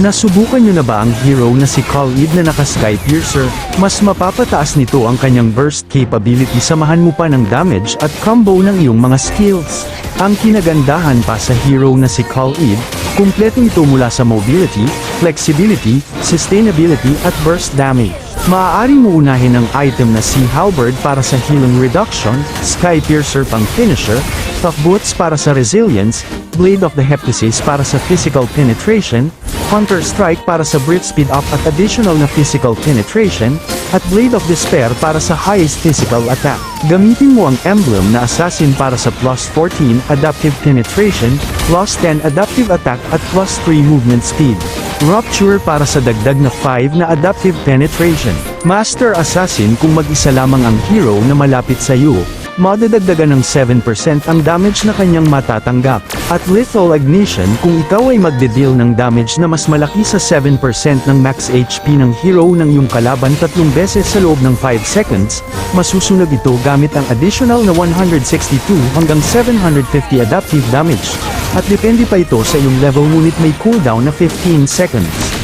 Nasubukan nyo na ba ang hero na si Khalid na naka-Sky Piercer? Mas mapapataas nito ang kanyang burst capability samahan mo pa ng damage at combo ng iyong mga skills. Ang kinagandahan pa sa hero na si Khalid, kumpleto ito mula sa mobility, flexibility, sustainability at burst damage. Maaari mo unahin ang item na si Halberd para sa healing reduction, Sky Piercer pang finisher, Tough Boots para sa resilience, Blade of the Heptasis para sa physical penetration, Hunter Strike para sa breath speed up at additional na physical penetration, at Blade of Despair para sa highest physical attack. Gamitin mo ang emblem na Assassin para sa plus 14 adaptive penetration, plus 10 adaptive attack at plus 3 movement speed. Rupture para sa dagdag na 5 na adaptive penetration. Master Assassin kung mag-isa lamang ang hero na malapit sa iyo, madadagdagan ng 7% ang damage na kanyang matatanggap. At Lethal Ignition kung ikaw ay magde-deal ng damage na mas malaki sa 7% ng max HP ng hero ng iyong kalaban tatlong beses sa loob ng 5 seconds, masusunog ito gamit ang additional na 162 hanggang 750 adaptive damage. At depende pa ito sa iyong level ngunit may cooldown na 15 seconds.